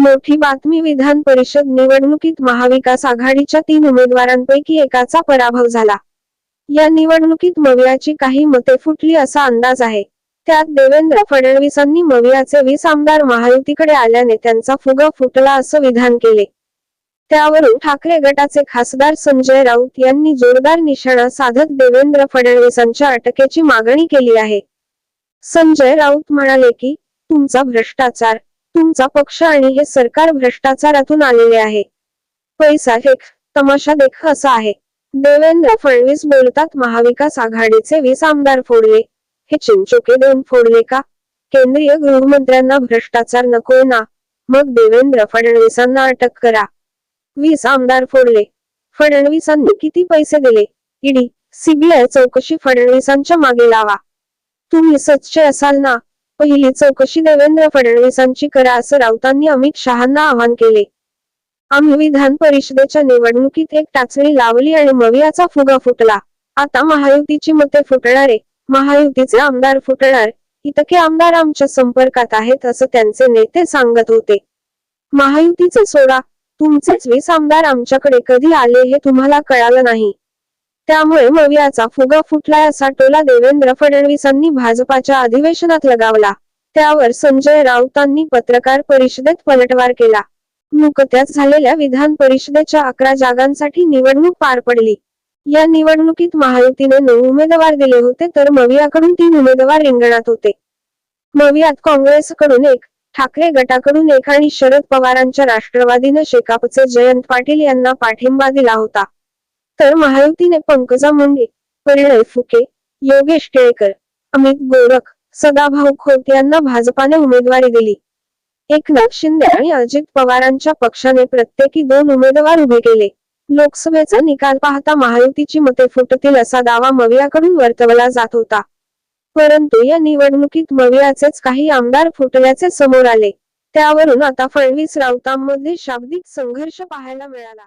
मोठी बातमी विधान परिषद निवडणुकीत महाविकास आघाडीच्या तीन उमेदवारांपैकी एकाचा पराभव झाला. या निवडणुकीत मवियाची काही मते फुटली असा अंदाज आहे. त्यात देवेंद्र फडणवीसांनी मवियाचे वीस आमदार महायुतीकडे आल्याने त्यांचा फुगा फुटला असं विधान केले. त्यावरून ठाकरे गटाचे खासदार संजय राऊत यांनी जोरदार निशाणा साधत देवेंद्र फडणवीसांच्या अटकेची मागणी केली आहे. संजय राऊत म्हणाले की तुमचा भ्रष्टाचार तुमचा पक्ष आणि हे सरकार भ्रष्टाचारातून आलेले आहे. पैसा फेक तमाशा देख असा आहे. देवेंद्र फडणवीस बोलतात महाविकास आघाडीचे वीस आमदार फोडले. हे चिंचोके देऊन फोडले का? केंद्रीय गृहमंत्र्यांना भ्रष्टाचार नको ना. मग देवेंद्र फडणवीसांना अटक करा. वीस आमदार फोडले. फडणवीसांनी किती पैसे दिले? ईडी सीबीआय चौकशी फडणवीसांच्या मागे लावा. तुम्ही सच्चे असाल ना. पहिली चौकशी देवेंद्र फडणवीसांची करा असं राऊतांनी अमित शहांना आवाहन केले. आम्ही विधान परिषदेच्या निवडणुकीत एक टाचणी लावली आणि मवियाचा फुगा फुटला. आता महायुतीची मते फुटणारे महायुतीचे आमदार फुटणार इतके आमदार आमच्या संपर्कात आहेत असं त्यांचे नेते सांगत होते. महायुतीचे सोडा तुमचेच वीस आमदार आमच्याकडे कधी आले हे तुम्हाला कळालं नाही. त्यामुळे मवियाचा फुगा फुटलाय असा टोला देवेंद्र फडणवीसांनी भाजपाच्या अधिवेशनात लगावला. त्यावर संजय राऊतांनी पत्रकार परिषदेत पलटवार केला. नुकत्याच झालेल्या विधान परिषदेच्या अकरा जागांसाठी निवडणूक पार पडली. या निवडणुकीत महायुतीने नऊ उमेदवार दिले होते तर मवियाकडून तीन उमेदवार रिंगणात होते. मवियात काँग्रेसकडून एक ठाकरे गटाकडून एक आणि शरद पवारांच्या राष्ट्रवादीनं शेकापचे जयंत पाटील यांना पाठिंबा दिला होता. तर महायुतीने पंकजा मुंडे परिणय फुके योगेश टिळेकर अमित गोरख सदाभाऊ खोत यांना भाजपाने उमेदवारी दिली. एकनाथ शिंदे आणि अजित पवारांच्या पक्षाने प्रत्येकी दोन उमेदवार उभे केले. लोकसभेचा निकाल पाहता महायुतीची मते फुटतील असा दावा मवियाकडून वर्तवला जात होता. परंतु या निवडणुकीत मवियाचेच काही आमदार फुटल्याचे समोर आले. त्यावरून आता फडणवीस राऊतांमध्ये शाब्दिक संघर्ष पाहायला मिळाला.